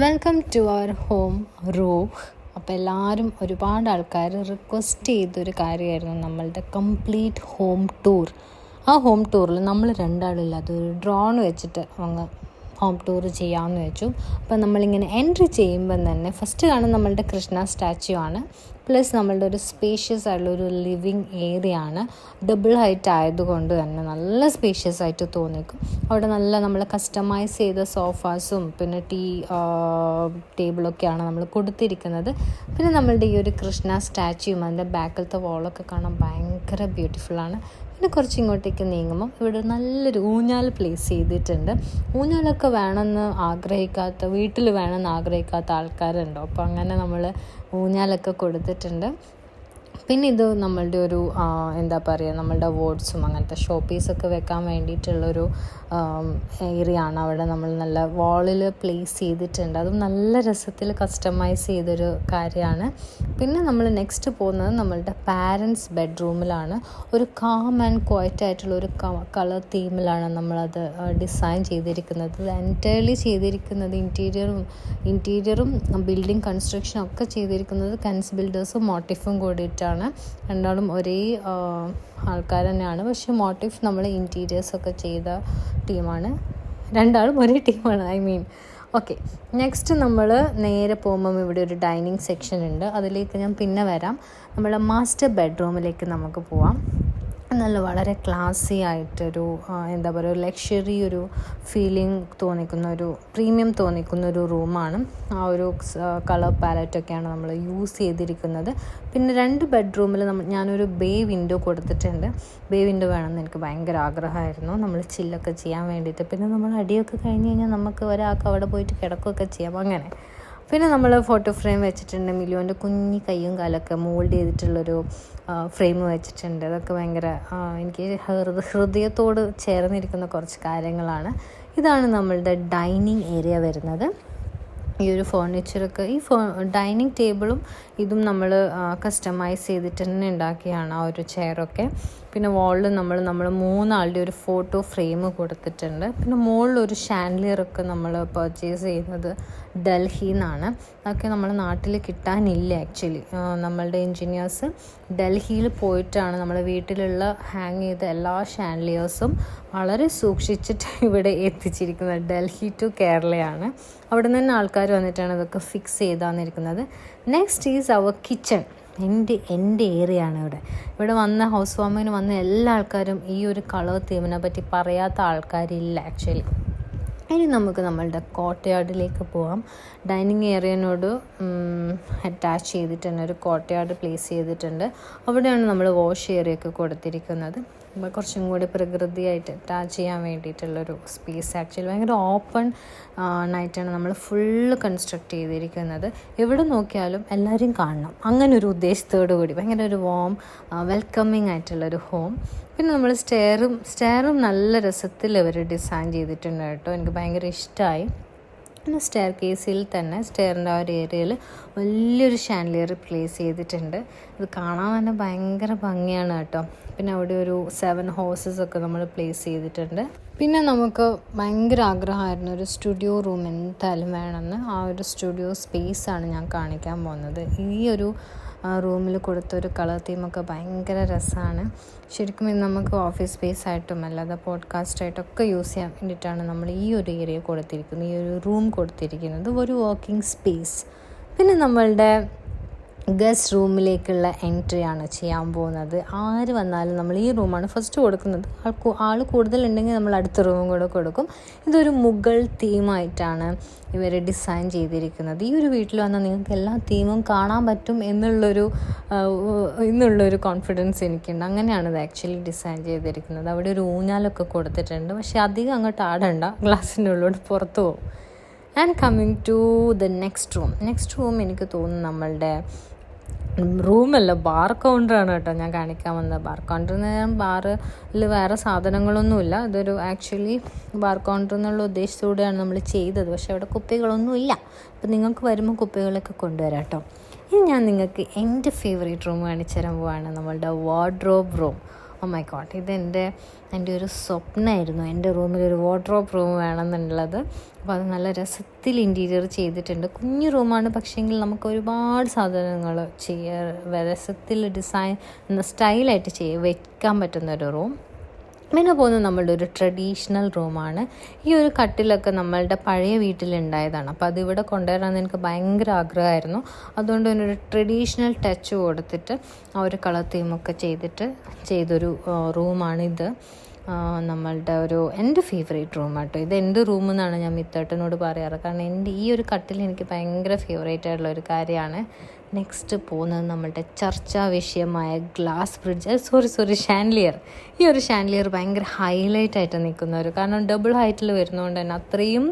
Welcome to our home റൂഹ് അപ്പോൾ എല്ലാവരും ഒരുപാട് ആൾക്കാർ റിക്വസ്റ്റ് ചെയ്തൊരു കാര്യമായിരുന്നു നമ്മളുടെ കംപ്ലീറ്റ് ഹോം ടൂർ ആ ഹോം ടൂറിൽ നമ്മൾ രണ്ടാളില്ലാതെ ഒരു ഡ്രോൺ വെച്ചിട്ട് അങ്ങ് ഹോം ടൂർ ചെയ്യാമെന്ന് വെച്ചു. അപ്പോൾ നമ്മളിങ്ങനെ എൻട്രി ചെയ്യുമ്പം തന്നെ ഫസ്റ്റ് കാണുന്ന നമ്മളുടെ കൃഷ്ണ സ്റ്റാച്യു ആണ്. പ്ലസ് നമ്മളുടെ ഒരു സ്പേഷ്യസ് ആയിട്ടുള്ള ഒരു ലിവിങ് ഏരിയ ആണ്. ഡബിൾ ഹൈറ്റ് ആയതുകൊണ്ട് തന്നെ നല്ല സ്പേഷ്യസ് ആയിട്ട് തോന്നിക്കും അവിടെ നല്ല നമ്മൾ കസ്റ്റമൈസ് ചെയ്ത സോഫാസും പിന്നെ ടീ ടേബിളൊക്കെയാണ് നമ്മൾ കൊടുത്തിരിക്കുന്നത്. പിന്നെ നമ്മളുടെ ഈ ഒരു കൃഷ്ണ സ്റ്റാച്യൂയും അതിന്റെ ബാക്കിലത്തെ വോളൊക്കെ കാണാൻ ഭയങ്കര ബ്യൂട്ടിഫുള്ളാണ് പിന്നെ കുറച്ച് ഇങ്ങോട്ടേക്ക് നീങ്ങുമ്പോൾ ഇവിടെ നല്ലൊരു ഊഞ്ഞാൽ പ്ലേസ് ചെയ്തിട്ടുണ്ട്. ഊഞ്ഞാലൊക്കെ വേണമെന്ന് ആഗ്രഹിക്കാത്ത വീട്ടിൽ വേണമെന്ന് ആഗ്രഹിക്കാത്ത ആൾക്കാരുണ്ടോ? അപ്പോൾ അങ്ങനെ നമ്മൾ ഊഞ്ഞാലൊക്കെ കൊടുത്തിട്ടുണ്ട് പിന്നെ ഇത് നമ്മളുടെ ഒരു എന്താ പറയുക നമ്മളുടെ അവാർഡ്സും അങ്ങനത്തെ ഷോ പീസൊക്കെ വെക്കാൻ വേണ്ടിയിട്ടുള്ളൊരു ഏരിയ ആണ് അവിടെ നമ്മൾ നല്ല വാളിൽ പ്ലേസ് ചെയ്തിട്ടുണ്ട്. അതും നല്ല രസത്തിൽ കസ്റ്റമൈസ് ചെയ്തൊരു കാര്യമാണ്. പിന്നെ നമ്മൾ നെക്സ്റ്റ് പോകുന്നത് നമ്മളുടെ പാരൻസ് ബെഡ്റൂമിലാണ് ഒരു കാം ആൻഡ് ക്വയറ്റ് ആയിട്ടുള്ള ഒരു കളർ തീമിലാണ് നമ്മളത് ഡിസൈൻ ചെയ്തിരിക്കുന്നത്. എന്റയർലി ചെയ്തിരിക്കുന്നത് ഇന്റീരിയറും ഇന്റീരിയറും ബിൽഡിംഗ് കൺസ്ട്രക്ഷനും ഒക്കെ ചെയ്തിരിക്കുന്നത് കൻസ് ബിൽഡേഴ്സും മോട്ടിഫും കൂടിയിട്ടാണ് രണ്ടാളും ഒരേ ആൾക്കാർ തന്നെയാണ് പക്ഷേ മോട്ടീവ്സ് നമ്മൾ ഇന്റീരിയേഴ്സൊക്കെ ചെയ്ത ടീമാണ്. രണ്ടാളും ഒരേ ടീമാണ് ഐ മീൻ. ഓക്കെ നെക്സ്റ്റ് നമ്മൾ നേരെ പോകുമ്പം ഇവിടെ ഒരു ഡൈനിങ് സെക്ഷൻ ഉണ്ട്. അതിലേക്ക് ഞാൻ പിന്നെ വരാം. നമ്മുടെ മാസ്റ്റർ ബെഡ്റൂമിലേക്ക് നമുക്ക് പോവാം. നല്ല വളരെ ക്ലാസി ആയിട്ടൊരു എന്താ പറയുക ഒരു ലക്ഷറി ഒരു ഫീലിംഗ് തോന്നിക്കുന്ന ഒരു പ്രീമിയം തോന്നിക്കുന്ന ഒരു റൂമാണ് ആ ഒരു കളർ പാലറ്റൊക്കെയാണ് നമ്മൾ യൂസ് ചെയ്തിരിക്കുന്നത്. പിന്നെ രണ്ട് ബെഡ്റൂമിൽ നമ്മൾ ഞാനൊരു ബേ വിൻഡോ കൊടുത്തിട്ടുണ്ട്. ബേ വിൻഡോ വേണമെന്ന് എനിക്ക് ഭയങ്കര ആഗ്രഹമായിരുന്നു. നമ്മൾ ചില്ലൊക്കെ ചെയ്യാൻ വേണ്ടിയിട്ട്. പിന്നെ നമ്മൾ അടിയൊക്കെ കഴിഞ്ഞ് കഴിഞ്ഞാൽ നമുക്ക് ഒരാൾക്ക് അവിടെ പോയിട്ട് കിടക്കുകയൊക്കെ ചെയ്യാം. അങ്ങനെ. പിന്നെ നമ്മൾ ഫോട്ടോ ഫ്രെയിം വെച്ചിട്ടുണ്ട് മിലുവിന്റെ കുഞ്ഞി കൈയും കാലൊക്കെ മോൾഡ് ചെയ്തിട്ടുള്ളൊരു ഫ്രെയിം വെച്ചിട്ടുണ്ട്. അതൊക്കെ ഭയങ്കര എനിക്ക് ഹൃദ ഹൃദയത്തോട് ചേർന്നിരിക്കുന്ന കുറച്ച് കാര്യങ്ങളാണ്. ഇതാണ് നമ്മളുടെ ഡൈനിങ് ഏരിയ വരുന്നത്. ഈ ഒരു ഫേർണിച്ചറൊക്കെ ഈ ഫോ ഡൈനിങ് ടേബിളും ഇതും നമ്മൾ കസ്റ്റമൈസ് ചെയ്തിട്ട് തന്നെ ഉണ്ടാക്കിയാണ് ആ ഒരു ചെയറൊക്കെ പിന്നെ വാളിൽ നമ്മൾ നമ്മൾ മൂന്നാളുടെ ഒരു ഫോട്ടോ ഫ്രെയിം കൊടുത്തിട്ടുണ്ട്. പിന്നെ മുകളിൽ ഒരു ഷാൻഡ്ലിയറൊക്കെ നമ്മൾ പർച്ചേസ് ചെയ്യുന്നത് ഡൽഹിയിൽ എന്നാണ് അതൊക്കെ നമ്മുടെ നാട്ടിൽ കിട്ടാനില്ല ആക്ച്വലി നമ്മളുടെ എൻജിനീയേഴ്സ് ഡൽഹിയിൽ പോയിട്ടാണ് നമ്മുടെ വീട്ടിലുള്ള ഹാങ് ചെയ്ത എല്ലാ ഷാൻലിയേഴ്സും വളരെ സൂക്ഷിച്ചിട്ട് ഇവിടെ എത്തിച്ചിരിക്കുന്നത്. ഡൽഹി ടു കേരളയാണ്. അവിടെ നിന്ന് ആൾക്കാർ വന്നിട്ടാണ് ഇതൊക്കെ ഫിക്സ് ചെയ്താന്നിരിക്കുന്നത്. നെക്സ്റ്റ് ഈസ് അവർ കിച്ചൺ എന്റെ എന്റെ ഏരിയ ആണ് ഇവിടെ. ഇവിടെ വന്ന ഹൗസ് വാമിന് വന്ന എല്ലാ ആൾക്കാരും ഈ ഒരു കളർ തീമിനെ പറ്റി പറയാത്ത ആൾക്കാരില്ല ആക്ച്വലി ഇനി നമുക്ക് നമ്മളുടെ കോട്ടയാടിലേക്ക് പോവാം. ഡൈനിങ് ഏരിയനോട് അറ്റാച്ച് ചെയ്തിട്ട് തന്നെ ഒരു കോട്ടയാട് പ്ലേസ് ചെയ്തിട്ടുണ്ട്. അവിടെയാണ് നമ്മൾ വാഷ് ഏരിയ ഒക്കെ കൊടുത്തിരിക്കുന്നത്. കുറച്ചും കൂടി പ്രകൃതിയായിട്ട് ടാച്ച് ചെയ്യാൻ വേണ്ടിയിട്ടുള്ളൊരു സ്പേസ് ആക്ച്വലി ഭയങ്കര ഓപ്പൺ ആയിട്ടാണ് നമ്മൾ ഫുള്ള് കൺസ്ട്രക്ട് ചെയ്തിരിക്കുന്നത്. എവിടെ നോക്കിയാലും എല്ലാവരും കാണണം. അങ്ങനെ ഒരു ഉദ്ദേശത്തോടു കൂടി ഭയങ്കര ഒരു വോം വെൽക്കമിങ് ആയിട്ടുള്ളൊരു ഹോം പിന്നെ നമ്മൾ സ്റ്റെയറും സ്റ്റെയറും നല്ല രസത്തിൽ അവർ ഡിസൈൻ ചെയ്തിട്ടുണ്ട് കേട്ടോ. എനിക്ക് ഭയങ്കര ഇഷ്ടമായി പിന്നെ സ്റ്റെയർ കേസിൽ തന്നെ സ്റ്റെയറിന്റെ ആ ഒരു ഏരിയയിൽ വലിയൊരു ഷാൻലിയർ റിപ്ലേസ് ചെയ്തിട്ടുണ്ട്. ഇത് കാണാൻ തന്നെ ഭയങ്കര ഭംഗിയാണ് കേട്ടോ. പിന്നെ അവിടെ ഒരു സെവൻ ഹോസസ് ഒക്കെ നമ്മൾ പ്ലേസ് ചെയ്തിട്ടുണ്ട്. പിന്നെ നമുക്ക് ഭയങ്കര ആഗ്രഹമായിരുന്നു ഒരു സ്റ്റുഡിയോ റൂം എന്തായാലും വേണമെന്ന്. ആ ഒരു സ്റ്റുഡിയോ സ്പേസ് ആണ് ഞാൻ കാണിക്കാൻ പോകുന്നത്. ഈ ഒരു റൂമിൽ കൊടുത്തൊരു കളർ തീമൊക്കെ ഭയങ്കര രസമാണ് ശരിക്കും ഇത് നമുക്ക് ഓഫീസ് സ്പേസ് ആയിട്ടും അല്ലാതെ പോഡ്കാസ്റ്റ് ആയിട്ടൊക്കെ യൂസ് ചെയ്യാൻ വേണ്ടിയിട്ടാണ് നമ്മൾ ഈ ഒരു ഏരിയ കൊടുത്തിരിക്കുന്നത് ഈ ഒരു റൂം കൊടുത്തിരിക്കുന്നത്. ഒരു വർക്കിംഗ് സ്പേസ് പിന്നെ നമ്മളുടെ ഗസ്റ്റ് റൂമിലേക്കുള്ള എൻട്രി ആണ് ചെയ്യാൻ പോകുന്നത്. ആര് വന്നാലും നമ്മൾ ഈ റൂമാണ് ഫസ്റ്റ് കൊടുക്കുന്നത്. ആൾ ആൾ കൂടുതലുണ്ടെങ്കിൽ നമ്മൾ അടുത്ത റൂമും കൂടെ കൊടുക്കും. ഇതൊരു മുഗൾ തീമായിട്ടാണ് ഇവർ ഡിസൈൻ ചെയ്തിരിക്കുന്നത്. ഈ ഒരു വീട്ടിൽ വന്നാൽ നിങ്ങൾക്ക് എല്ലാ തീമും കാണാൻ പറ്റും എന്നുള്ളൊരു എന്നുള്ളൊരു കോൺഫിഡൻസ് എനിക്കുണ്ട്. അങ്ങനെയാണ് ഇത് ആക്ച്വലി ഡിസൈൻ ചെയ്തിരിക്കുന്നത്. അവിടെ ഒരു ഊഞ്ഞാലൊക്കെ കൊടുത്തിട്ടുണ്ട്. പക്ഷേ അധികം അങ്ങോട്ട് ആടണ്ട. ഗ്ലാസിന്റെ ഉള്ളിലോട്ട് പുറത്തു പോകും. And coming to the next room next room എനിക്ക് തോന്നുന്നു നമ്മളുടെ റൂമല്ല ബാർ കൗണ്ടറാണ് കേട്ടോ ഞാൻ കാണിക്കാൻ വന്നത്. ബാർ കൗണ്ടർ എന്ന് പറഞ്ഞാൽ ബാറിൽ വേറെ സാധനങ്ങളൊന്നുമില്ല. ഇതൊരു ആക്ച്വലി ബാർ കൗണ്ടർ എന്നുള്ള ഉദ്ദേശത്തോടെയാണ് നമ്മൾ ചെയ്തത്. പക്ഷേ അവിടെ കുപ്പികളൊന്നുമില്ല. അപ്പം നിങ്ങൾക്ക് വരുമ്പോൾ കുപ്പികളൊക്കെ കൊണ്ടുവരാം കേട്ടോ. ഇനി ഞാൻ നിങ്ങൾക്ക് എന്റെ ഫേവറേറ്റ് റൂം കാണിച്ചു തരാൻ പോവാണ് നമ്മളുടെ wardrobe room oh my God ഇതെന്റെ എന്റെ ഒരു സ്വപ്നമായിരുന്നു എന്റെ റൂമിൽ ഒരു വാർഡ്രോബ് റൂം വേണമെന്നുള്ളത്. അപ്പോൾ അത് നല്ല രസത്തിൽ ഇന്റീരിയർ ചെയ്തിട്ടുണ്ട്. കുഞ്ഞു റൂമാണ് പക്ഷേങ്കിൽ നമുക്ക് ഒരുപാട് സാധനങ്ങൾ ചെയ്യാൻ രസത്തിൽ ഡിസൈൻ സ്റ്റൈലായിട്ട് ചെയ്യ വെക്കാൻ പറ്റുന്ന ഒരു റൂം പിന്നെ പോകുന്നത് നമ്മളുടെ ഒരു ട്രഡീഷണൽ റൂമാണ്. ഈ ഒരു കട്ടിലൊക്കെ നമ്മളുടെ പഴയ വീട്ടിലുണ്ടായതാണ്. അപ്പോൾ അതിവിടെ കൊണ്ടുവരാൻ എനിക്ക് ഭയങ്കര ആഗ്രഹമായിരുന്നു. അതുകൊണ്ട് തന്നെ ഒരു ട്രഡീഷണൽ ടച്ച് കൊടുത്തിട്ട് ആ ഒരു കളർ തീമൊക്കെ ചെയ്തിട്ട് ചെയ്തൊരു റൂമാണിത് നമ്മളുടെ ഒരു എന്റെ ഫേവറേറ്റ് റൂം കേട്ടോ ഇത് എന്റെ റൂം എന്നാണ് ഞാൻ മിത്തേട്ടനോട് പറയാറ്. കാരണം എന്റെ ഈ ഒരു കട്ടിൽ എനിക്ക് ഭയങ്കര ഫേവറേറ്റ് ആയിട്ടുള്ള ഒരു കാര്യമാണ്. നെക്സ്റ്റ് പോകുന്നത് നമ്മളുടെ ചർച്ചാ വിഷയമായ glass bridge sorry sorry chandelier ഈ ഒരു ഷാൻലിയർ ഭയങ്കര ഹൈലൈറ്റ് ആയിട്ട് നിൽക്കുന്ന ഒരു കാരണം ഡബിൾ ഹൈറ്റിൽ വരുന്നതുകൊണ്ട് തന്നെ അത്രയും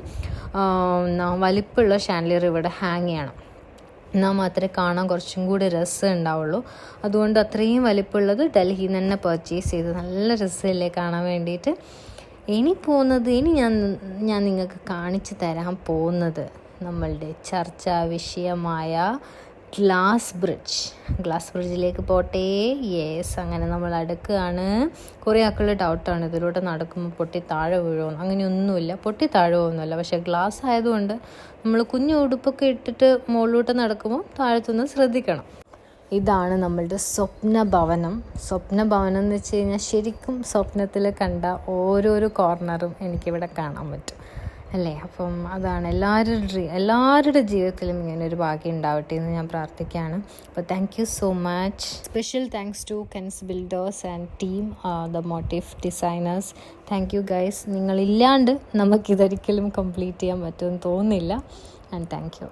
വലിപ്പമുള്ള ഷാൻലിയർ ഇവിടെ ഹാങ് ചെയ്യണം. എന്നാൽ മാത്രമേ കാണാൻ കുറച്ചും കൂടി രസം ഉണ്ടാവുള്ളൂ. അതുകൊണ്ട് അത്രയും വലിപ്പമുള്ളത് ഡൽഹിയിൽ നിന്ന് തന്നെ പർച്ചേസ് ചെയ്ത് നല്ല രസമല്ലേ കാണാൻ വേണ്ടിയിട്ട്. ഇനി പോകുന്നത് ഇനി ഞാൻ ഞാൻ നിങ്ങൾക്ക് കാണിച്ചു തരാൻ പോകുന്നത് നമ്മളുടെ ചർച്ചാ വിഷയമായ ഗ്ലാസ് ബ്രിഡ്ജ്. ഗ്ലാസ് ബ്രിഡ്ജിലേക്ക് പോട്ടെ. യെസ് അങ്ങനെ നമ്മൾ അടുക്കുകയാണ്. കുറേ ആൾക്കുള്ള ഡൗട്ടാണ് ഇതിലൂടെ നടക്കുമ്പോൾ പൊട്ടി താഴെ വീഴുമെന്ന്. അങ്ങനെയൊന്നുമില്ല. പൊട്ടി താഴെ പോകുന്നില്ല പക്ഷേ ഗ്ലാസ് ആയതുകൊണ്ട് നമ്മൾ കുഞ്ഞു ഉടുപ്പൊക്കെ ഇട്ടിട്ട് മുകളിലോട്ട് നടക്കുമ്പോൾ താഴത്തുനിന്ന് ശ്രദ്ധിക്കണം. ഇതാണ് നമ്മളുടെ സ്വപ്ന ഭവനം. സ്വപ്ന ഭവനം എന്ന് വെച്ച് കഴിഞ്ഞാൽ ശരിക്കും സ്വപ്നത്തിൽ കണ്ട ഓരോരോ കോർണറും എനിക്കിവിടെ കാണാൻ പറ്റും. അല്ലേ? അപ്പം അതാണ്. എല്ലാവരുടെ എല്ലാവരുടെ ജീവിതത്തിലും ഇങ്ങനെ ഒരു ഭാഗ്യം ഉണ്ടാവട്ടെ എന്ന് ഞാൻ പ്രാർത്ഥിക്കുകയാണ്. അപ്പോൾ thank you so much special thanks to Ken's builders and team the motive designers thank you guys നിങ്ങളില്ലാണ്ട് നമുക്കിതൊരിക്കലും കംപ്ലീറ്റ് ചെയ്യാൻ പറ്റുമെന്ന് തോന്നുന്നില്ല. And thank you